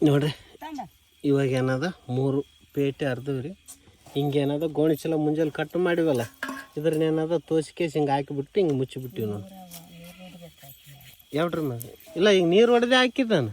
ನೋಡ್ರಿ. ಇವಾಗ ಏನದ? ಮೂರು ಪೇಟೆ ಅರ್ಧವ್ ರೀ ಹಿಂಗೆ ಏನದ? ಗೋಣಿ ಚೀಲ ಮುಂಜಾನೆ ಕಟ್ ಮಾಡಿವಲ್ಲ? ಇದ್ರನ್ನ ಏನದ? ತೋಸಿಕೇಸಿ ಹಿಂಗೆ ಹಾಕಿಬಿಟ್ಟು ಹಿಂಗೆ ಮುಚ್ಚಿಬಿಟ್ಟಿವಿ ನಾವು ಯಾವ್ರಿ ಇಲ್ಲ ಈಗ ನೀರು ಹೊಡೆದೇ ಹಾಕಿದ್ದಾನ.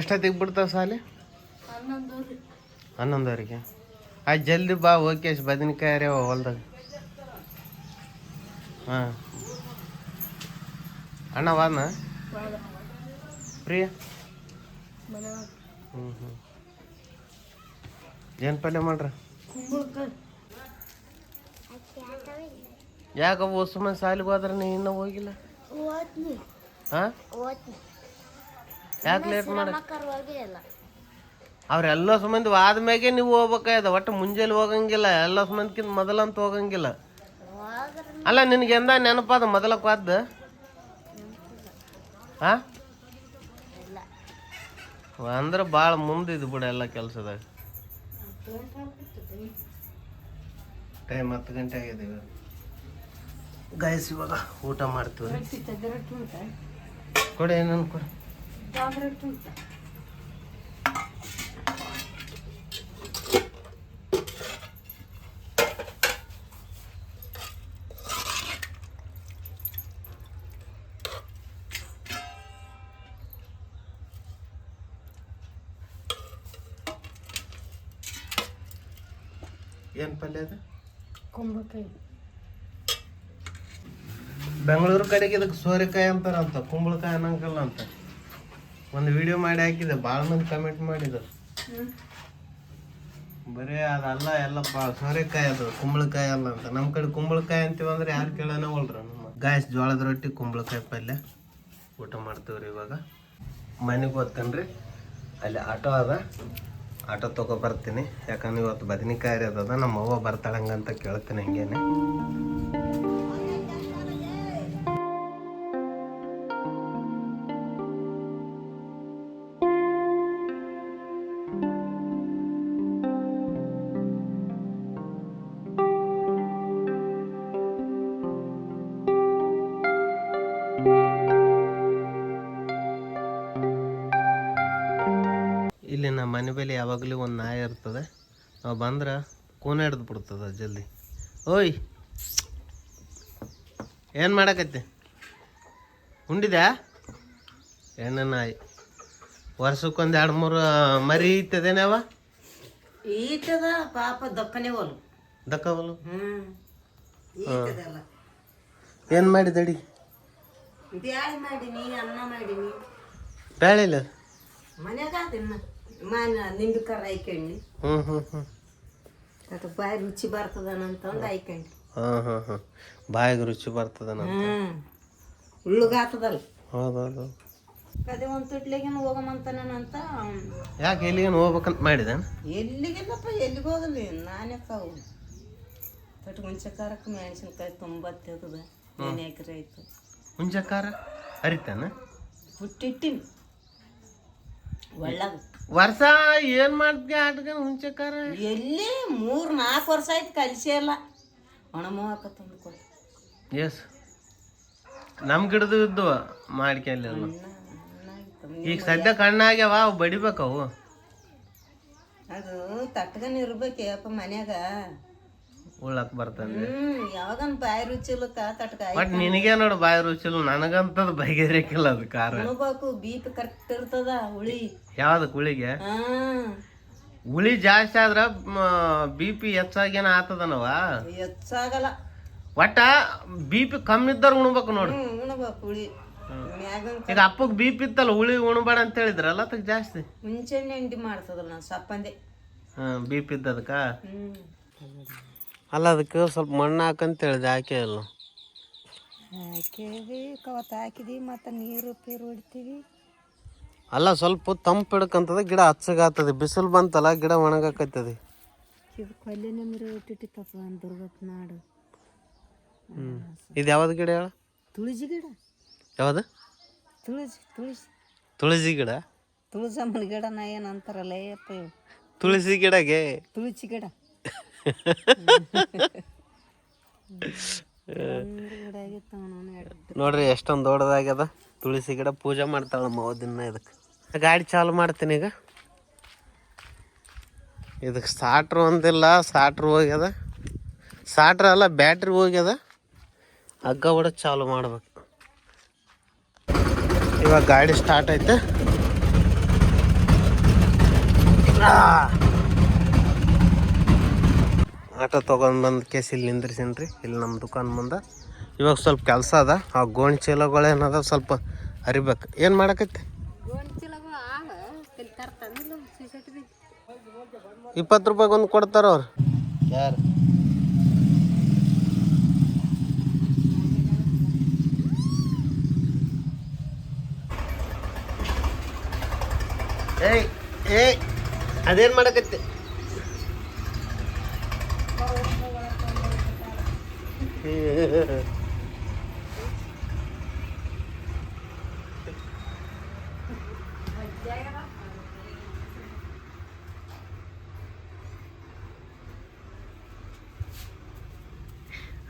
ಎಷ್ಟೊತ್ತಿಗೆ ಬಿಡ್ತಾವ ಸಾಲಿ? ಹನ್ನೊಂದುವರೆಗೆ? ಆಯ್ತು ಜಲ್ದಿ ಬಾ ಓಕೆ ಬದನೆಕಾಯಿ ರೀ ಹೊಲ್ದಾಗ. ಹಾಂ. ಅಣ್ಣ ವಾನ ಪ್ರಿಯ? ಹ್ಞೂ ಹ್ಞೂ ಏನು ಪಲ್ಯ ಮಾಡ್ರ? ಯಾಕೆ ಸುಮ್ಮನೆ ಸಾಲಿಗೆ ಹೋದ್ರೆ ನೀ ಇನ್ನೂ ಹೋಗಿಲ್ಲ? ಹಾಂ? ಯಾಕೆ ಲೇಟ್ ಮಾಡ ಅವ್ರೆಲ್ಲ ಸುಮಂದಿ ಆದ್ಮ್ಯಾಗೆ ನೀವು ಹೋಗ್ಬೇಕಾಯ್ತ. ಒಟ್ಟು ಮುಂಜಾನೆ ಹೋಗಂಗಿಲ್ಲ. ಎಲ್ಲ ಸುಮ್ಮಂದ್ಕಿಂತ ಮೊದಲಂತ ಹೋಗಂಗಿಲ್ಲ. ಅಲ್ಲ ನಿನಗೆ ಎಂದ ನೆನಪಾದ ಮೊದಲ ಕ್ವಾದ ಹಾ ಅಂದ್ರೆ ಭಾಳ ಇದು ಬಿಡ ಎಲ್ಲ ಕೆಲಸದಾಗ. ಟೈಮ್ ಹತ್ತು ಗಂಟೆ ಆಗಿದೆ ಗಾಯಸ್ ಇವಾಗ ಊಟ ಮಾಡ್ತೀವಿ. ಕೊಡಿ ಏನನ್ನು ಕೊಡಿ. ಏನು ಪಲ್ಯ ಅದು ಕುಂಬಳಕಾಯಿ ಬೆಂಗಳೂರು ಕಡೆಗೆ ಇದಕ್ಕೆ ಸೋರೆಕಾಯಿ ಅಂತಾರಂತ ಕುಂಬಳಕಾಯಿ ಅನ್ನಂಗಲ್ಲ ಅಂತ ಒಂದು ವಿಡಿಯೋ ಮಾಡಿ ಹಾಕಿದೆ ಭಾಳ ಮಂದಿ ಕಮೆಂಟ್ ಮಾಡಿದ್ರು. ಬರೀ ಅದಲ್ಲ ಎಲ್ಲ ಪಾ ಸೋರೆಕಾಯಿ ಅದು ಕುಂಬಳಕಾಯಿ ಅಲ್ಲ ಅಂತ. ನಮ್ಮ ಕಡೆ ಕುಂಬಳಕಾಯಿ ಅಂತೀವಿ ಅಂದ್ರೆ ಯಾರು ಕೇಳೋಣ ಹೋಲ್ರ ನಮ್ಮ ಗಾಯಸ್ ಜೋಳದ ರೊಟ್ಟಿ ಕುಂಬಳಕಾಯಿ ಪಲ್ಯ. ಊಟ ಮಾಡ್ತೀವ್ರಿ ಇವಾಗ. ಮನೆಗೆ ಹೋಗ್ತೇನೆ ಅಲ್ಲಿ ಆಟೋ ಅದ. ಆಟೋ ತಗೋ ಬರ್ತೀನಿ. ಯಾಕಂದ್ರೆ ಇವತ್ತು ಬದನೆಕಾಯಿ ಅದ. ನಮ್ಮ ಅವ್ವ ಬರ್ತಾಳಂಗಂತ ಕೇಳ್ತೀನಿ ಹಿಂಗೇನೆ. ಮನೆ ಯಾವಾಗಲೂ ಒಂದು ನಾಯಿ ಇರ್ತದೆ. ನಾವು ಬಂದ್ರೆ ಕೂನೆ ಹಿಡ್ದು ಬಿಡ್ತದೆ ಜಲ್ದಿ. ಓಯ್! ಏನು ಮಾಡಕತ್ತೆ? ಉಂಡಿದ್ಯಾ? ಹೆಣ್ಣು ನಾಯಿ. ವರ್ಷಕ್ಕೊಂದು ಎರಡು ಮೂರು ಮರಿ ಇತ್ತದೇನವ ಈತದ ಪಾಪ ದಪ್ಪನೆ ಹೋಲು. ದಕ್ಕ ಹೋಲು? ಏನು ಮಾಡಿದಡಿ ಬ್ಯಾಳಿ ಮಾಡೀನಿ ಅನ್ನ ಮಾಡೀನಿ. ಬ್ಯಾಳಿಲ್ಲ? ಮನೆಯಾಗ ಮಾನ ನಿಂಬೆ ಕರ ಹಾಕೊಂಡಿ ಹ್ಞೂ ಹ್ಞೂ ಅದು ಬಾಯಿ ರುಚಿ ಬರ್ತದನಂತಂದು ಹಾಕೊಂಡಿ ಹಾಂ ಹಾಂ ಹಾಂ. ಬಾಯಿಗೆ ರುಚಿ ಬರ್ತದನ ಹ್ಮ್ ಉಳ್ಳುಗಾತದಲ್ಲ. ಹೌದು ಹೌದು ಅದೇ ಒಂದು ತೊಟ್ಲಿಗೇನು ಹೋಗಮಂತಾನಂತ ಯಾಕೆ ಎಲ್ಲಿಗೇನು ಹೋಗ್ಬೇಕಂತ ಮಾಡಿದೆ? ಎಲ್ಲಿಗೆಲ್ಲಪ್ಪ ಎಲ್ಲಿಗೆ ಹೋಗಲಿ? ನಾನೇ ಕಾವು ತೊಟ್ಟು ಖಾರಕ್ಕೆ ಮೆಣಸಿನ್ಕಾಯಿ ತುಂಬ ತೆಗೆದ ಏನೇ ಎಕರೆ ಆಯ್ತು ಹುಂಚ ಖಾರ ಹರಿತಾನ ಹುಟ್ಟಿಟ್ಟಿನಿ. ಒಳ್ಳಗ ವರ್ಷ ಏನು ಮಾಡ್ತೀಯ ಆಟಗ ಹುಂಚ ಖಾರ ಎಲ್ಲಿ? ಮೂರು ನಾಲ್ಕು ವರ್ಷ ಆಯ್ತು ಕಲಿಸಿ ಇಲ್ಲ. ಒಣಮೋಹಕ ತಂದು ಎಸ್. ನಮ್ ಗಿಡದು ಇದ್ದು ಮಾಡ್ಕೆಲ್ಲ ಈಗ ಸದ್ಯ ಕಣ್ಣಾಗ್ಯಾವ ಅವು ಬಡಿಬೇಕವು ಅದು ತಟ್ಗನ್ ಇರ್ಬೇಕಪ್ಪ ಮನ್ಯಾಗ. ಉಳ್ಳಕ್ ಬರ್ತಂದೆ. ಹ್ಮ್ ಯಾವಾಗನ್ ಬಾಯಿ ರುಚಿಲಕ್ಕ ತಟ್ಕ ಬಟ್ ನಿನಗೆ ನೋಡು ಬಾಯಿ ರುಚಿಲ್ಲ ನನಗಂತದ್ ಬಗೆಹರಿಕಿಲ್ಲ ಅದು ಉಣ್ಬೇಕು ಬೀಪ್ ಕರೆಕ್ಟ್ ಇರ್ತದ ಹುಳಿ. ಯಾವ್ದು ಕುಳಿಗೆ? ಹಾ. ಹುಳಿ ಜಾಸ್ತಿ ಆದ್ರ ಬಿ ಪಿ ಹೆಚ್ಚಾಗೇನ ಆತದನವ? ಹೆಚ್ಚಾಗಲ್ಲ. ಒಟ್ಟ ಬಿ ಪಿ ಕಮ್ಮಿ ಇದ್ದವ್ರು ಉಣ್ಬೇಕು ನೋಡಿ. ಉಣ್ಬೇಕು ಹುಳಿ. ಈಗ ಅಪ್ಪಗ್ ಬಿ ಪಿ ಇತ್ತಲ್ಲ ಹುಳಿ ಉಣ್ಬೇಡ ಅಂತ ಹೇಳಿದ್ರಲ್ಲ ಅದಕ್ಕೆ ಜಾಸ್ತಿ? ಮುಂಚೆನೆ ಹಿಂಡಿ ಮಾಡ್ತದಲ್ಲ ನಾನು ಸಪ್ಪಂದೆ. ಹ್ಮ್ ಬಿ ಪಿ ಇದ್ದದಕ್ಕ? ಅಲ್ಲ ಅದಕ್ಕೆ ಸ್ವಲ್ಪ ಮಣ್ಣು ಹಾಕಂತ ಹೇಳಿದೆ ಹಾಕೇ ಇಲ್ಲ. ಹಾಕೇವಿ ಕವತ್ತು ಹಾಕಿದಿ ಮತ್ತು ನೀರು ಪೀರು ಹೊಡಿತೀವಿ. ಅಲ್ಲ ಸ್ವಲ್ಪ ತಂಪು ಹಿಡ್ಕಂತದ ಗಿಡ ಹಚ್ಚಗಾತದ ಬಿಸಿಲು ಬಂತಲ್ಲ ಗಿಡ ಒಣಗಾಕತ್ತದ ಇದು ಕೊಲ್ಲೆ ನಮ್ರು ಇಟ್ಟಿಟ್ಟಿತ್ತಪ್ಪ ದುರ್ಗಪ್ಪ ನಾಡು. ಹ್ಮ್. ಇದು ಯಾವ್ದು ಗಿಡ ಹೇಳ? ತುಳಸಿ ಗಿಡ. ಯಾವ್ದು? ತುಳಸಿ ತುಳಸಿ. ತುಳಸಿ ಗಿಡ? ತುಳಸಮ್ಮನ ಗಿಡ ನಾ ಏನು ಅಂತಾರಲ್ಲ ಏಪ್ಪ ಇವು ತುಳಸಿ ಗಿಡಗೆ? ತುಳಸಿ ಗಿಡ. ನೋಡ್ರಿ ಎಷ್ಟೊಂದು ದೊಡ್ಡದಾಗ್ಯದ. ತುಳಸಿ ಗಿಡ ಪೂಜೆ ಮಾಡ್ತಾಳ ನಮ್ಮ ದಿನ ಇದಕ್ಕೆ. ಗಾಡಿ ಚಾಲು ಮಾಡ್ತೀನಿ ಈಗ. ಇದಕ್ಕೆ ಸಾಟ್ರ್ ಒಂದಿಲ್ಲ ಸ್ಟಾರ್ಟ್ರ್ ಹೋಗ್ಯದ. ಸಾಟ್ರ್ ಅಲ್ಲ ಬ್ಯಾಟ್ರಿ ಹೋಗ್ಯದ. ಹಗ್ಗ ಕೂಡ ಚಾಲು ಮಾಡ್ಬೇಕು. ಇವಾಗ ಗಾಡಿ ಸ್ಟಾರ್ಟ್ ಐತೆ. ಆಟೋ ತೊಗೊಂಡು ಬಂದು ಕೇಸ್ ಇಲ್ಲಿ ನಿಂದ್ರಿಸೀನಿ ರೀ ಇಲ್ಲಿ ನಮ್ಮ ದುಕಾನ್ ಮುಂದೆ. ಇವಾಗ ಸ್ವಲ್ಪ ಕೆಲಸ ಅದ. ಆ ಗೋಣ್ ಚೀಲಗಳೇನದ ಸ್ವಲ್ಪ ಅರಿಬೇಕು. ಏನು ಮಾಡಕೈತಿ ಇಪ್ಪತ್ತು ರೂಪಾಯಿಗೆ ಒಂದು ಕೊಡ್ತಾರ ಅವ್ರು. ಯಾರು? ಏಯ್ ಏಯ್ ಅದೇನು ಮಾಡಕತ್ತಿ?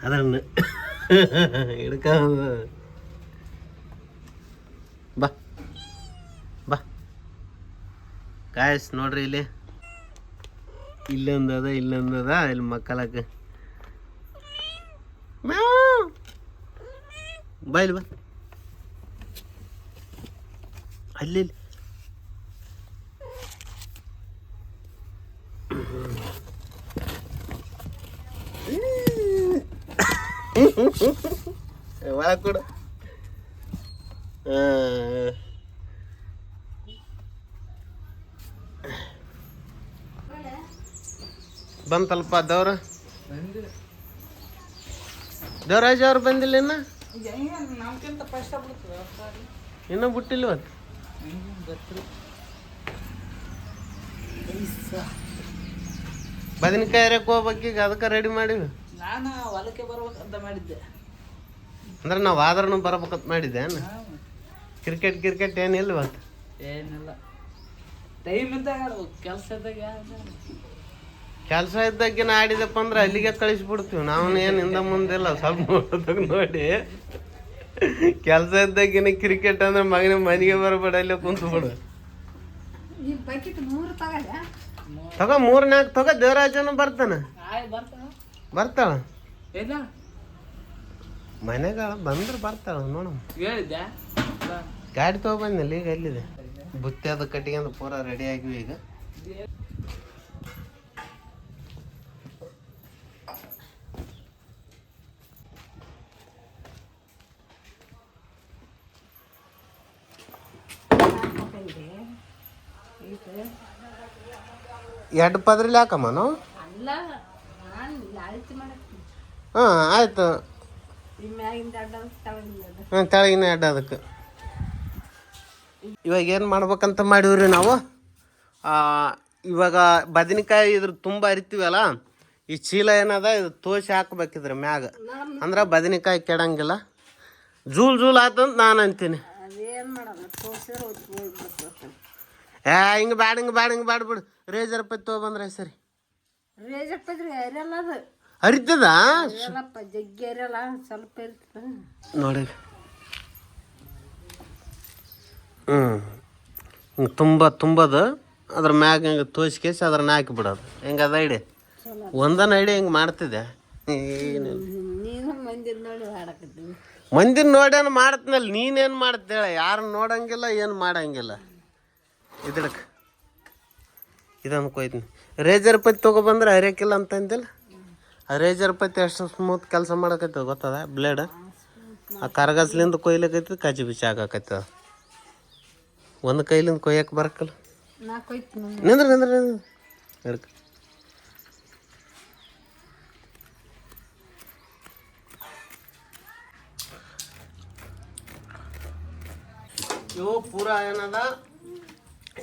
ಅದನ್ನು ಹಿಡ್ಕ ಬಾ ಬಾ ಕಾಯಸ್ ನೋಡ್ರಿ ಇಲ್ಲಿ ಇಲ್ಲೊಂದು ಅದ ಇಲ್ಲೊಂದು ಅದ ಇಲ್ಲಿ ಮಕ್ಕಳಕ್ಕೆ ಮ್ಯಾವ್. ಬಾ ಇಲ್ಲಿ ಬಾ ಅಲ್ಲಿ ಒಳಗೆ ಕೊಡು. ಬಂತಲ್ಪ ದೇವ್ರ? ದೇವರಾಜ್ ಅವ್ರು ಬಂದಿಲ್ಲ ಇನ್ನ? ಇನ್ನೂ ಬಿಟ್ಟಿಲ್ಲ ಇವತ್ತು. ಬದನೆಕಾಯಿ ಹರಕ್ ಹೋಗ್ಬೇಕೀಗ ಅದಕ್ಕೆ ರೆಡಿ ಮಾಡಿವಿ ನಾನು ಹೊಲಕ್ಕೆ ಬರ್ಬೇಕಂತ ಮಾಡಿದ್ದೆ. ಅಂದ್ರೆ ನಾವು ಆದ್ರೂ ಬರ್ಬೇಕಂತ ಮಾಡಿದ್ದೆ ಕ್ರಿಕೆಟ್ ಕ್ರಿಕೆಟ್ ಏನಿಲ್ಲ ಇವತ್ತು? ಏನಿಲ್ಲ. ಟೈಮ್ ಇದ್ದಾಗ ಕೆಲಸ ಇದ್ದಾಗ ಕೆಲಸ ಇದ್ದಾಗಿನ ಆಡಿದಪ್ಪ ಅಂದ್ರೆ ಅಲ್ಲಿಗೆ ಕಳಿಸ್ಬಿಡ್ತೀವಿ. ನಾವು ಏನು ಹಿಂದ ಮುಂದಿಲ್ಲ ಸ್ವಲ್ಪ ನೋಡೋದಾಗ ನೋಡಿ. ಕೆಲಸ ಇದ್ದಾಗಿನ ಕ್ರಿಕೆಟ್ ಅಂದ್ರೆ ಮಗನ ಮನೆಗೆ ಬರಬೇಡ ಅಲ್ಲೇ ತಗೋ ಮೂರ್ ನಾಲ್ಕು ತಗೋ ದೇವರಾಜನು ಬರ್ತಾನೆ. ಬರ್ತಾಳ? ಇಲ್ಲ ಮನೆಗ ಬಂದ್ರೆ ಬರ್ತಾಳ ನೋಡು ಹೇಳಿದ್ದೆ ಗಾಡಿ ತಗೊಬಂದಿಲ್ಲ ಈಗ ಎಲ್ಲಿದೆ? ಬುತ್ತಿ ಅದು ಕಟ್ಟಿಗೆ ಪೂರ ರೆಡಿ ಆಗಿವಿ ಈಗ. ಎರಡು ಪದ್ರಲ್ಲಿ ಹಾಕಮ್ಮ ನಾವು ಅಲ್ಲ ನಾನು ಲಾಳಿತಿ ಮಾಡಕ್ಕೆ ಹಾಂ, ಆಯ್ತು. ಹಾಂ ಅಡ್ಡ ಅದಕ್ಕೆ. ಇವಾಗ ಏನು ಮಾಡ್ಬೇಕಂತ ರೀ ನಾವು? ಇವಾಗ ಬದನೆಕಾಯಿ ಇದ್ರ ತುಂಬ ಅರಿತೀವಲ್ಲ ಈ ಚೀಲ ಏನದ, ಇದು ತೋಸಿ ಹಾಕ್ಬೇಕಿದ್ರ ಮ್ಯಾಗ. ಅಂದ್ರೆ ಬದನೆಕಾಯಿ ಕೆಡಂಗಿಲ್ಲ. ಜೂಲ್ ಜೂಲ್ ಆತಂತ ನಾನು ಅಂತೀನಿ. ಏ, ಹಿಂಗೆ ಬ್ಯಾಡ ಹಿಂಗೆ ಬ್ಯಾಡ ಹಿಂಗೆ ಬ್ಯಾಡ ಬಿಡು. ರೇಜರ್ ಪೈ ತೊಗೊಬಂದ್ರೆ ಸರಿ. ರೇಜಪ್ಪ ಇದ್ರೆ ಏರಿಯಲ್ಲ ಅದು ಜಗ್ಗಿ ಸ್ವಲ್ಪ ಇರ್ತದೆ. ನೋಡಿ. ಹ್ಞೂ ತುಂಬ ತುಂಬದು ಅದ್ರ ಮ್ಯಾಗ ಹಿಂಗೆ ತೋಸ್ಕೇಸಿ ಅದ್ರನ್ನ ಹಾಕಿ ಬಿಡೋದು ಹೆಂಗೆ ಅದ ಐಡಿ? ಒಂದನ ಐಡಿ ಹಿಂಗೆ ಮಾಡ್ತಿದ್ದೆ ಮಂದಿನ ನೋಡೇನು ಮಾಡ್ತೀನಲ್ಲ ನೀನೇನು ಮಾಡ್ತೇಳ ಯಾರು ನೋಡಂಗಿಲ್ಲ ಏನು ಮಾಡಂಗಿಲ್ಲ. ಇದಕ್ಕೆ ಇದನ್ನು ಕೊಯ್ತೀನಿ. ರೇಜರ್ ಪತ್ತಿ ತೊಗೊಬಂದ್ರೆ ಹರಿಯಕ್ಕಿಲ್ಲ ಅಂತ ಅಂದಿಲ್ಲ? ಆ ರೇಜರ್ ಪತ್ತಿ ಎಷ್ಟು ಸ್ಮೂತ್ ಕೆಲಸ ಮಾಡಕೈತದ ಗೊತ್ತದ? ಬ್ಲೇಡ್ ಆ ಕರಗಸ್ಲಿಂದ ಕೊಯ್ಲಕೈತಿ ಕಾಜಿ ಬಿಸಿ ಆಗಾಕತ್ತದ ಒಂದು ಕೈಲಿಂದ ಕೊಯ್ಯಕ್ಕೆ ಬರಕಲ್ಲ? ನಿಂದ್ರ ನಿಂದ್ರ ನಿಂದ್ರ. ಇವು ಪೂರ ಏನದ?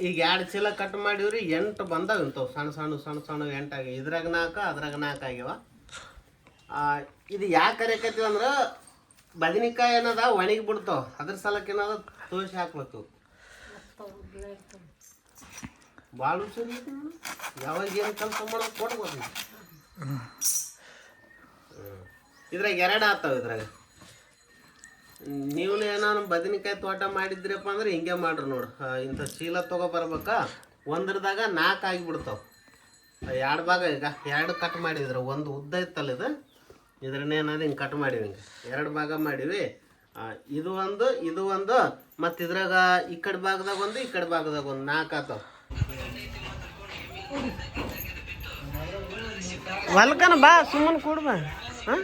ಈಗ ಎರಡು ಚೀಲ ಕಟ್ ಮಾಡಿವ್ರಿ, ಎಂಟು ಬಂದಾಗ ಇಂಥವು. ಸಣ್ಣ ಸಣ್ಣ ಸಣ್ಣ ಸಣ್ಣ ಎಂಟಾಗಿ. ಇದ್ರಾಗ ನಾಲ್ಕು, ಅದ್ರಾಗ ನಾಲ್ಕು ಆಗ್ಯಾವ. ಇದು ಯಾಕೆ ಕರೆಯಕತ್ತೀವಿ ಅಂದ್ರೆ, ಬದನಿಕಾಯಿ ಏನದ ಒಣಗಿ ಬಿಡ್ತಾವ. ಅದ್ರ ಸಲಕ್ಕೆ ಏನದ ತೋಸಿ ಹಾಕ್ಬೇಕು. ಭಾಳ ಯಾವಾಗ ಏನು ಕೆಲಸ ಮಾಡೋದು ಕೊಡ್ಬೋದು ಇದ್ರಾಗ ಎರಡು ಆತಾವ ಇದ್ರಾಗ. ನೀವು ಏನಾದ್ರು ಬದನೆಕಾಯಿ ತೋಟ ಮಾಡಿದ್ರಪ್ಪ ಅಂದ್ರೆ ಹಿಂಗೆ ಮಾಡ್ರಿ ನೋಡು. ಇಂಥ ಚೀಲ ತೊಗೊಬರ್ಬೇಕ ಒಂದ್ರದಾಗ ನಾಲ್ಕು ಆಗಿಬಿಡ್ತಾವ. ಎರಡು ಭಾಗ ಈಗ. ಎರಡು ಕಟ್ ಮಾಡಿದ್ರೆ. ಒಂದು ಉದ್ದ ಇತ್ತಲ್ಲ ಇದು? ಇದ್ರನ್ನೇನಾದ್ರು ಹಿಂಗೆ ಕಟ್ ಮಾಡಿವಿ ಹಿಂಗೆ. ಎರಡು ಭಾಗ ಮಾಡಿವಿ. ಇದು ಒಂದು ಇದು ಒಂದು, ಮತ್ತು ಇದ್ರಾಗ ಈ ಕಡೆ ಭಾಗದಾಗ ಒಂದು, ಈ ಕಡೆ ಭಾಗದಾಗ ಒಂದು. ನಾಲ್ಕು ಆತಾವ. ಹೊಲ್ಕನ ಬಾ ಸುಮ್ಮನೆ ಕೂಡ ಬಾ. ಹಾಂ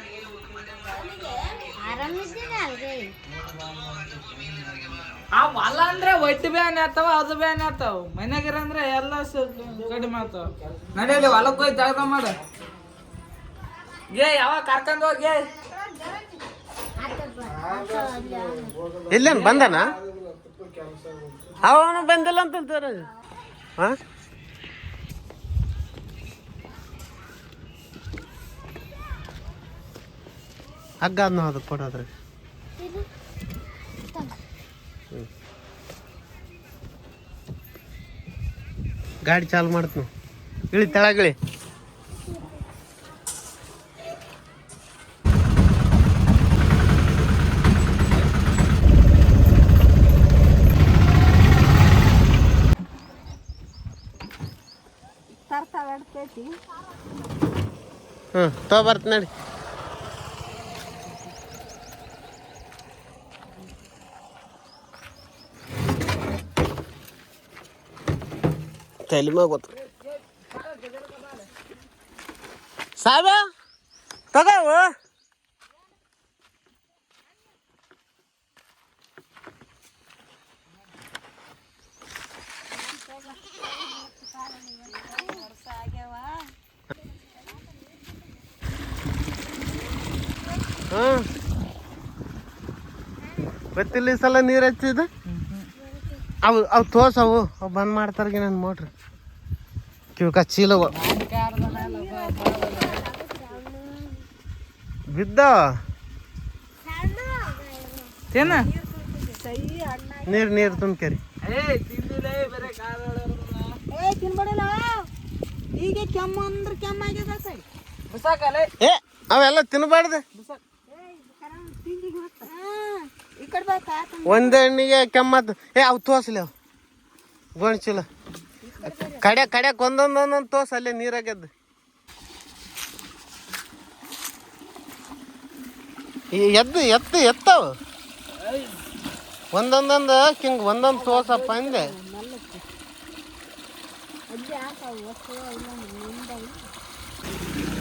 ಆ ಹೊಲ ಅಂದ್ರೆ ಒಟ್ಟು ಬ್ಯಾನ್ ಆತಾವ, ಅದು ಬ್ಯಾನ್ ಆತಾವ. ಮನ್ಯಾಗಿರ ಅಂದ್ರೆ ಎಲ್ಲ ಕಡಿಮೆ ಆತಾವ. ನಡೆಯಲಿ ಹೊಲಕ್ಕೆ ಹೋಗಿ ತೆಗ್ದ ಮಾಡ. ಏ, ಯಾವಾಗ ಕರ್ಕೊಂಡ್ ಹೋಗಿ? ಇಲ್ಲೇನು ಬಂದನ? ಅವನು ಬಂದಿಲ್ಲ ಅಂತ ಹಾ ಹಗ್ಗ ಅದನ್ನ ಅದು ಕೊಡೋದ್ರಿ. ಗಾಡಿ ಚಾಲು ಮಾಡ್ತೀನಿ ಇಳಿ ತೆಳಗಿಳಿ ತರ್ತಾವ ಎಡ್ತೈತಿ ಬರ್ತ ನಡಿ. ತಲೆಮ ಗೊತ್ತು ಸಾಹೇಬ, ತಗೋ ಗೊತ್ತಿಲ್ಲ ಈ ಸಲ ನೀರು ಹಚ್ಚಿದ ಅವು ಅವು ತೋರ್ಸವು ಅವು. ಬಂದ್ ಮಾಡ್ತಾರ ನನ್ನ ಮೋಟ್ರ್. ಕಿವ್ಕ ಚೀಲವ ಬಿದ್ದ? ತಿನ್ನ. ನೀರು ನೀರು ತುಂಬ್ಕೇರಿ. ಏ ತಿಂದಿಲ್ಲ ಬರೀ ಕಾಲ ಏ ತಿನ್ಬೇಡಲ್ಲ ಈಗ ಕೆಮ್ಮ ಅಂದ್ರೆ ಕೆಮ್ಮ ಆಗ್ಯದ ಸೈ ಬಿಸಾಕಲ್ಲ ಏ ಅವೆಲ್ಲ ತಿನ್ಬಾರ್ದು. ಒಂದೇ ಹಣ್ಣಿಗೆ ಕೆಮ್ಮತ್. ಏ ಅವು ತೋರ್ಸ್ಲಿ ಅವು. ಗೋಣ್ ಚೀಲ. ಕಡೆ ಕಡೆಕ್ ಒಂದೊಂದ್ ತೋಸ್ ಅಲ್ಲಿ ನೀರಾಗ್ಯದ ಎದ್ದು. ಎತ್ತು ಎತ್ತವು. ಒಂದೊಂದೊಂದು, ಹಿಂಗ್ ಒಂದೊಂದು ತೋಸಪ್ಪ ಅಂದೆ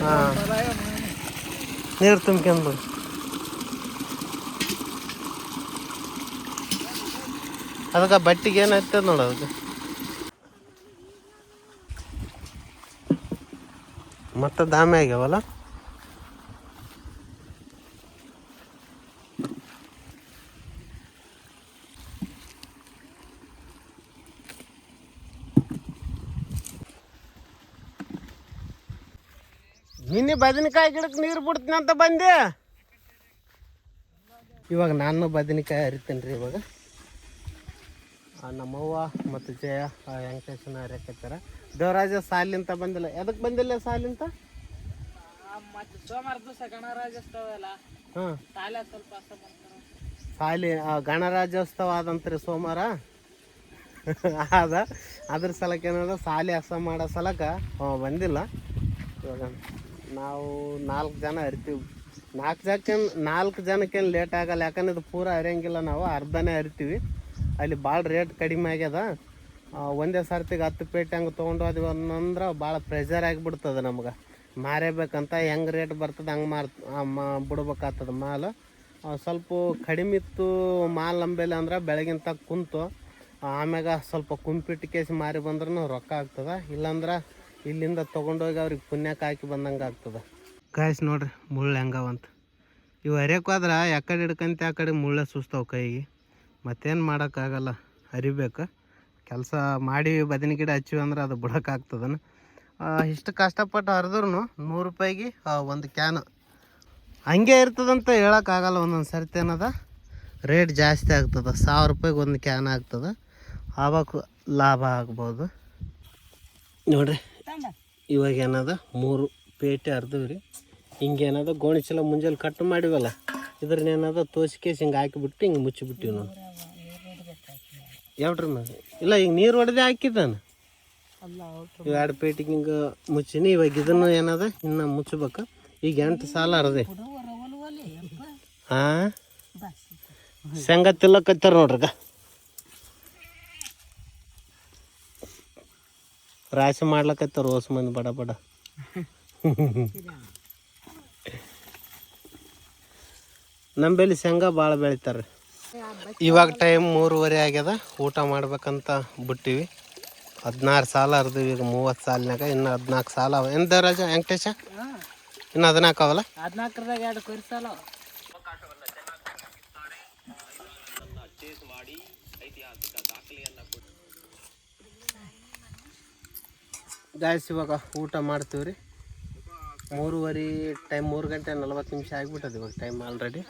ಹಾಂ. ನೀರು ತುಂಬ್ಕೊಂಡು ಅದಕ್ಕೆ ಬಟ್ಟಿಗೆ ಏನಾಯ್ತದ ನೋಡು ಅದಕ್ಕೆ. ಮತ್ತೆ ದಾಮೆ ಆಗ್ಯಾವಲ್ಲ? ನಿನ್ನೆ ಬದನೆಕಾಯಿ ಗಿಡಕ್ಕೆ ನೀರು ಬಿಡ್ತೀನಿ ಅಂತ ಬಂದೆ. ಇವಾಗ ನಾನು ಬದನೆಕಾಯಿ ಹರಿತೀನಿ ರೀ ಇವಾಗ. ನಮ್ಮವ್ವ ಮತ್ತು ಜಯ ವೆಂಕಟೇಶನ ಹರಿಯಕತ್ತಾರ ದೇವರಾಜ ಸಾಲಿಂತ ಬಂದಿಲ್ಲ. ಎದಕ್ಕೆ ಬಂದಿಲ್ಲ ಸಾಲಿಂತ ಮತ್ತೆ ಸೋಮವಾರ ದಿವಸ ಗಣರಾಜ್ಯೋತ್ಸವ ಹಾಂ. ಸ್ವಲ್ಪ ಸಾಲಿ ಗಣರಾಜ್ಯೋತ್ಸವ ಆದಂತ್ರಿ ಸೋಮವಾರ? ಅದ ಅದ್ರ ಸಲಕ್ಕೆ ಏನದ ಸಾಲಿ ಹಸ ಮಾಡೋ ಸಲಕ ಬಂದಿಲ್ಲ. ಇವಾಗ ನಾವು ನಾಲ್ಕು ಜನ ಹರಿತೀವಿ ನಾಲ್ಕು ಜನಕ್ಕೆ ನಾಲ್ಕು ಜನಕ್ಕೇನು ಲೇಟ್ ಆಗಲ್ಲ. ಯಾಕಂದ್ರೆ ಇದು ಪೂರ ಹರಿಯಂಗಿಲ್ಲ ನಾವು ಅರ್ಧನೇ ಹರಿತೀವಿ ಅಲ್ಲಿ ಭಾಳ ರೇಟ್ ಕಡಿಮೆ ಆಗ್ಯದ. ಒಂದೇ ಸರ್ತಿಗೆ ಹತ್ತು ಪೇಟೆ ಹಂಗೆ ತೊಗೊಂಡು ಹೋದ್ವಿ ಅಂದ್ರೆ ಭಾಳ ಪ್ರೆಷರ್ ಆಗಿಬಿಡ್ತದೆ ನಮ್ಗೆ. ಮಾರೇಬೇಕಂತ ಹೆಂಗೆ ರೇಟ್ ಬರ್ತದೆ ಹಂಗೆ ಮಾರ್ ಬಿಡ್ಬೇಕಾಗ್ತದೆ ಮಾಲು. ಸ್ವಲ್ಪ ಕಡಿಮೆ ಇತ್ತು ಮಾಲ್ ನಂಬೆಲೆ ಅಂದ್ರೆ ಬೆಳಗಿನ ತಗ ಕುಂತು, ಆಮ್ಯಾಗ ಸ್ವಲ್ಪ ಕುಂಪಿಟ್ಟು ಕೇಸಿ ಮಾರಿ ಬಂದ್ರೂ ರೊಕ್ಕ ಆಗ್ತದೆ. ಇಲ್ಲಾಂದ್ರೆ ಇಲ್ಲಿಂದ ತೊಗೊಂಡೋಗಿ ಅವ್ರಿಗೆ ಪುಣ್ಯಕ್ಕೆ ಹಾಕಿ ಬಂದಂಗೆ ಆಗ್ತದೆ. ಕಾಯಿಸ್ ನೋಡ್ರಿ, ಮುಳ್ಳು ಹೆಂಗವಂತ ಇವು ಹೋದ್ರೆ ಯಾಕಡೆ ಹಿಡ್ಕಂತ ಆ ಕಡೆ ಮುಳ್ಳೆ ಸುಸ್ತಾವ ಕೈಗೆ. ಮತ್ತೇನು ಮಾಡೋಕ್ಕಾಗಲ್ಲ. ಹರಿಬೇಕು ಕೆಲಸ ಮಾಡಿ ಬದನೆ ಗಿಡ ಹಚ್ಚಿವಿ ಅಂದ್ರೆ ಅದು ಬಿಡೋಕ್ಕಾಗ್ತದನ ಇಷ್ಟು ಕಷ್ಟಪಟ್ಟು ಹರಿದ್ರು ನೂರು ರೂಪಾಯಿಗೆ ಒಂದು ಕ್ಯಾನ್. ಹಂಗೆ ಇರ್ತದಂತ ಹೇಳೋಕ್ಕಾಗಲ್ಲ ಒಂದೊಂದು ಸರ್ತಿ ಏನದ? ರೇಟ್ ಜಾಸ್ತಿ ಆಗ್ತದೆ. ಸಾವಿರ ರೂಪಾಯಿಗೆ ಒಂದು ಕ್ಯಾನ್ ಆಗ್ತದೆ. ಆವಾಗ ಲಾಭ ಆಗ್ಬೋದು. ನೋಡ್ರಿ, ಇವಾಗ ಏನದ? ಮೂರು ಪೇಟೆ ರೀ. ಹಿಂಗೆ ಏನದ? ಗೋಣಿಚೀಲ ಮುಂಜಾನೆ ಕಟ್ ಮಾಡಿವಲ್ಲ. ಇದ್ರನ್ನ ಏನದ ತೋಸಿಕೇಸಿ ಹಿಂಗೆ ಹಾಕಿಬಿಟ್ಟು ಹಿಂಗೆ ಮುಚ್ಚಿಬಿಟ್ಟಿವಿ ನಾವು. ಮ್ಯಾಮ್ ಇಲ್ಲ, ಈಗ ನೀರು ಹೊಡೆದೇ ಹಾಕಿದ್ದಾನ. ಇವು ಎರಡು ಪೇಟಿಗೆ ಹಿಂಗೆ ಮುಚ್ಚಿನಿ, ಇವಾಗ ಇದನ್ನು ಏನದ ಇನ್ನು ಮುಚ್ಚಬೇಕು ಈಗ ಎಂಟು ಸಾಲ ಅರ್ದೆ. ಹಾಂ ಶಂಗ ತಿಲ್ಲಕತ್ತಾರ ನೋಡ್ರಿಗ ರಾಶಿ ಮಾಡ್ಲಕತ್ತಾರ ಓಸ್ ಮಂದಿ ಬಡ ಬಡ. ನಂಬಲ್ಲಿ ಶೇಂಗಾ ಭಾಳ ಬೆಳಿತಾರೆ ಇವಾಗ ಟೈಮ್ ಮೂರುವರೆ ಆಗ್ಯದ ಊಟ ಮಾಡ್ಬೇಕಂತ ಬಿಟ್ಟಿವಿ. ಹದಿನಾರು ಸಾಲ ಅರ್ದಿವಿ ಈಗ ಮೂವತ್ತು ಸಾಲಿನಾಗ ಇನ್ನು ಹದಿನಾಲ್ಕು ಸಾಲ ಅವ. ಎಂದ ರಾಜ ವೆಂಕಟೇಶ? ಇನ್ನು ಹದಿನಾಲ್ಕು ಅವಲ್ಲ? ಹದಿನಾಲ್ಕರದಾಗ ಎರಡು ಕೊರಿಸಲ್ಲ ಗಾಯ್ಸ್ ಇವಾಗ ಊಟ ಮಾಡ್ತೀವಿ ರೀ ಮೂರುವರೆ ಟೈಮ್ ಮೂರು ಗಂಟೆ ನಲ್ವತ್ತು ನಿಮಿಷ ಆಗಿಬಿಟ್ಟದ ಇವಾಗ ಟೈಮ್ ಆಲ್ರೆಡಿ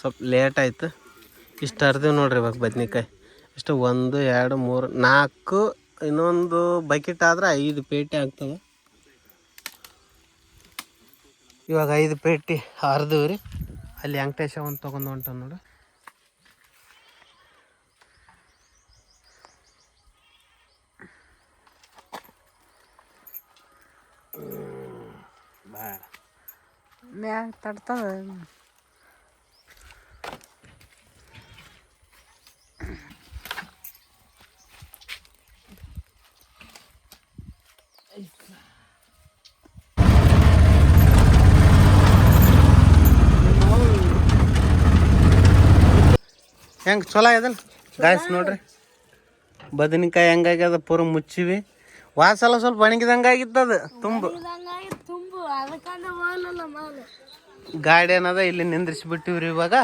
ಸ್ವಲ್ಪ ಲೇಟ್ ಆಯಿತು. ಇಷ್ಟು ಹರಿದೀವಿ ನೋಡ್ರಿ ಇವಾಗ ಬದ್ನಿಕಾಯಿ. ಇಷ್ಟು ಒಂದು, ಎರಡು, ಮೂರು, ನಾಲ್ಕು, ಇನ್ನೊಂದು ಬಕೆಟ್ ಆದ್ರೆ ಐದು ಪೇಟೆ ಆಗ್ತದೆ. ಇವಾಗ ಐದು ಪೇಟಿ ಹರಿದೇವು ರೀ. ಅಲ್ಲಿ ವೆಂಕಟೇಶ ಒಂದು ತೊಗೊಂಡು ಹೊಂಟ ನೋಡು. ಮ್ಯಾಗ ತಡ್ತದ ಹೆಂಗೆ ಚಲೋ ಇದಲ್ಲ ಗಾಯ್ಸ್ ನೋಡ್ರಿ. ಬದನೆಕಾಯಿ ಹೆಂಗಾಗ್ಯದ ಪೂರ ಮುಚ್ಚಿವಿ. ವಾಸಲ ಸ್ವಲ್ಪ ಒಣಗಿದಂಗೆ ಅದು. ತುಂಬ ಗಾಡಿ ಏನದ ಇಲ್ಲಿ ನಿಂದ್ರಿಸ್ಬಿಟ್ಟಿವ್ರಿ ಇವಾಗ?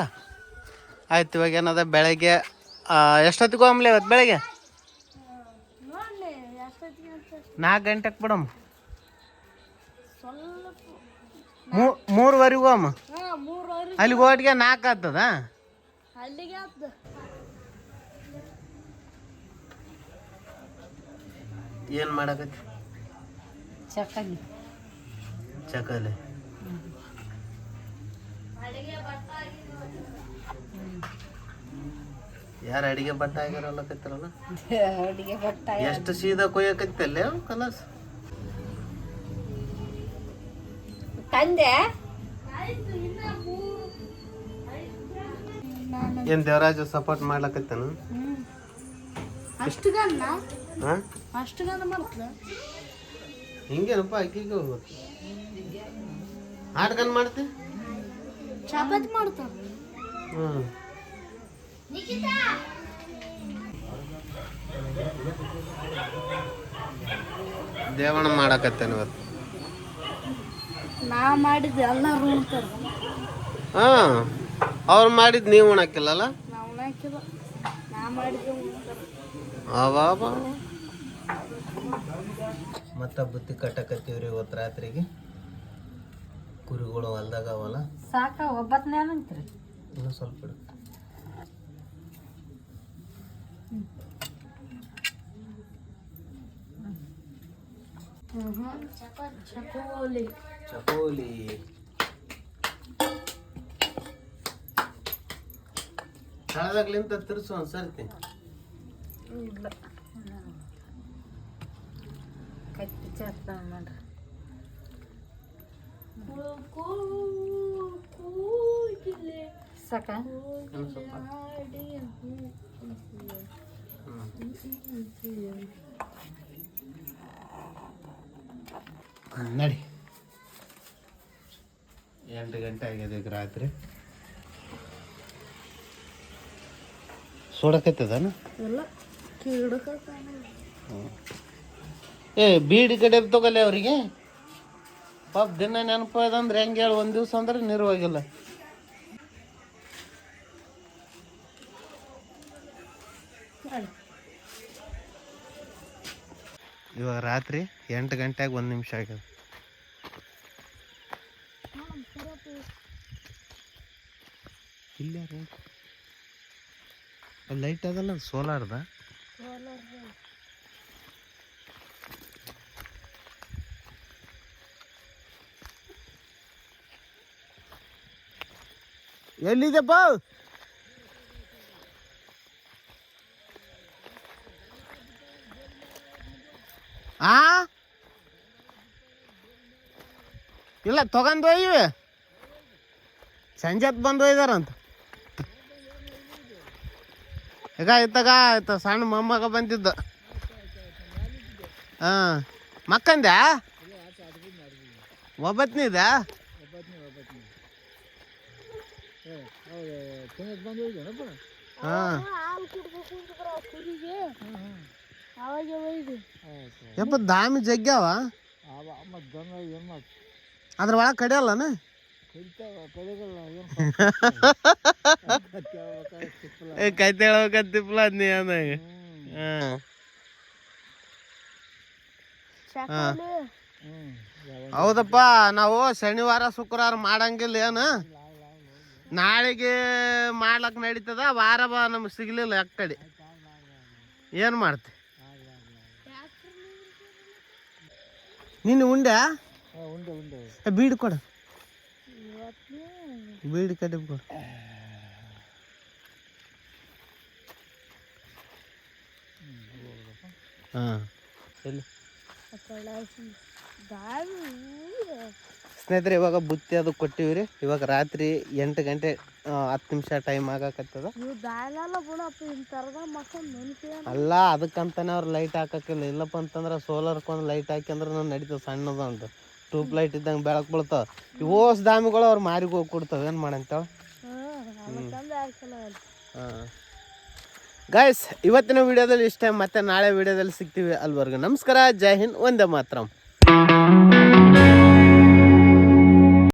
ಆಯ್ತು ಇವಾಗ ಏನದ ಬೆಳಗ್ಗೆ ಎಷ್ಟೊತ್ತಿಗೆ ಹೋಗ್ಲಿ ಇವತ್ತು ಬೆಳಗ್ಗೆ? ನಾಲ್ಕು ಗಂಟೆಗೆ ಬಿಡಮ್ಮ. ಮೂರುವರೆಗೆ ಹೋಗಮ್ಮ ಅಲ್ಲಿಗೆ ಹೋಟ್ಗೆ ನಾಲ್ಕು ಆಗ್ತದ. ಏನು ಮಾಡಕತ್ತಿ? ಚಕ್ಕಲಿ. ಚಕಲೆ. ಯಾರು ಅಡಿಗೆ ಬಟ್ಟ ಆಗ್ಯಾರಲ್ಲಕತ್ತಿರಲ್ಲ ಅಡಿಗೆ ಬಟ್ಟ ಎಷ್ಟು ಸೀದಾ ಕೊಯ್ಯಕತ್ತಲ್ಲೇ ಕಲಸ್ ತಂದೆ? ಏನ್ ದೇವರಾಜ ಸಪೋರ್ಟ್ ಮಾಡ್ಲಕತ್ತೇನು? ಅಷ್ಟು ಹಾ? ಅಷ್ಟು ಮಾಡ್ತದ ಹಿಂಗೇನಪ್ಪ ಅಕ್ಕಿಗೆ ಹೋಗ್ಬೇಕು. ಆಡ್ಕನ್ ಮಾಡ್ತಿ? ಚಪಾತಿ ಮಾಡ್ತಾ ಹ್ಮ್. ದೇವಣ ಮಾಡಕತ್ತೇನೆ ಇವತ್ತು? ನಾ ಮಾಡಿದ್ದು ಎಲ್ಲರೂ ಉಣ್ತಾರ ಹಾ ಅವ್ರು ಮಾಡಿದ್ ನೀವು ಉಣಕಿಲ್ಲಲ್ಲ ಅವಾಬ ಮತ್ತ ಬುತ್ತಿ ಕಟ್ಟಕತ್ತೀವ್ರಿ ಇವತ್ತು ರಾತ್ರಿಗೆ? ಕುರಿಗಳು ಹೊಲ್ದಾಗ ಅವಲ್ಲ? ಸಾಕ ಒಬ್ಬತ್ನೇ ಅಂತೀರಿ ಇನ್ನೂ ಸ್ವಲ್ಪ ಇಡು. ಚಕೋಲಿ ಚಕೋಲಿ ತಳದಾಗ್ಲಿಂತ ತಿರ್ಸು ಒಂದ್ಸರ್ತಿ ಕಟ್ಟಿ ಚಾಕ್ ಮಾಡ್ರಿ. ಸಾಕ? ನಡಿ. ಎಂಟು ಗಂಟೆ ಆಗಿದೆ ಈಗ ರಾತ್ರಿ. ಸೋಡಕತ್ತದನ? ಏ ಬೀಡಿ ಕಡೆ ತಗೊಳ್ಳಿ ಅವರಿಗೆ? ಪಾಪ ದಿನ ನೆನಪು ಹೆಂಗೆ ಹೇಳಿ, ಒಂದು ದಿವಸ ಅಂದ್ರೆ ನಿರ್ವಾಗಿಲ್ಲ. ಇವಾಗ ರಾತ್ರಿ ಎಂಟು ಗಂಟೆಗೆ ಒಂದು ನಿಮಿಷ ಆಗ್ಯದ ಇಲ್ಲ ಲೈಟ್ ಅದಲ್ಲ ಸೋಲಾರ್ದ ಎಲ್ಲಿದೆಪ್ಪ ಆ? ಇಲ್ಲ ತಗೊಂಡು ಹೋಗಿವೆ ಸಂಜೆ ಬಂದು ಹೋಗಿದಾರಂತ ಈಗ ಇತ್ತಾಗ ಆಯ್ತು ಸಣ್ಣ ಮೊಮ್ಮಗ ಬಂದಿದ್ದ. ಹಾಂ. ಮಕ್ಕಂದ್ಯಾ? ಒಬ್ಬತ್ನಿದ ಹಾಂ ಯಪ್ಪ ದಾಮಿ ಜಗ್ಗ್ಯಾವ? ಅದ್ರ ಒಳಗೆ ಕಡಿಯಲ್ಲನ ಏ ಕೈ ತೇಳ್ಬೇಕಂತಿಪ್ಲ ನೀ ಅದಾಗ ಹಾಂ. ಹೌದಪ್ಪ ನಾವು ಶನಿವಾರ ಶುಕ್ರವಾರ ಮಾಡಂಗಿಲ್ಲ ಏನು? ನಾಳೆಗೆ ಮಾಡ್ಲಕ್ ನಡೀತದ, ವಾರ ಬಾ ನಮ್ಗೆ ಸಿಗ್ಲಿಲ್ಲ ಅಕ್ಕಡಿ ಕಡೆ? ಏನು ಮಾಡ್ತಿ? ನೀನು ಉಂಡೆ? ಬೀಡ್ ಕೊಡು. ಬೀಡಿ ಕಡೆ ಕೊಡು. ಹಾಂ. ಎಲ್ಲಿ ಸ್ನೇಹಿತರೆ ಇವಾಗ ಬುತ್ತಿ ಅದು ಕೊಟ್ಟಿವ್ರಿ ಇವಾಗ ರಾತ್ರಿ ಎಂಟು ಗಂಟೆ ಹತ್ತು ನಿಮಿಷ ಟೈಮ್ ಆಗಕತ್ತದ. ಅಲ್ಲ. ಅದಕ್ಕಂತಾನೆ ಅವ್ರು ಲೈಟ್ ಹಾಕಕ್ಕಿಲ್ಲ ಇಲ್ಲಪ್ಪ ಅಂತಂದ್ರೆ ಸೋಲಾರ್ಕೊಂದು ಲೈಟ್ ಹಾಕಿ ಅಂದ್ರೆ ನಾನು ನಡೀತದೆ ಸಣ್ಣದ ಉಂಟು ಟ್ಯೂಬ್ ಲೈಟ್ ಇದ್ದಂಗೆ ಬೆಳಕು ಬೀಳ್ತಾವ. ಇವೋಸ್ ದಾಮಿಗಳು ಅವ್ರು ಮಾರಿಗೆ ಹೋಗಿ ಕೊಡ್ತಾವೆ. ಏನು ಮಾಡಂತಾವ ಹಾಂ. ಗಾಯ್ಸ್ ಇವತ್ತಿನ ವಿಡಿಯೋದಲ್ಲಿ ಇಷ್ಟೇ. ಮತ್ತೆ ನಾಳೆ ವಿಡಿಯೋದಲ್ಲಿ ಸಿಗ್ತೀವಿ ಅಲ್ವರ್ಗು. ನಮಸ್ಕಾರ. ಜೈ ಹಿಂದ್. ಒಂದೇ ಮಾತ್ರಂ.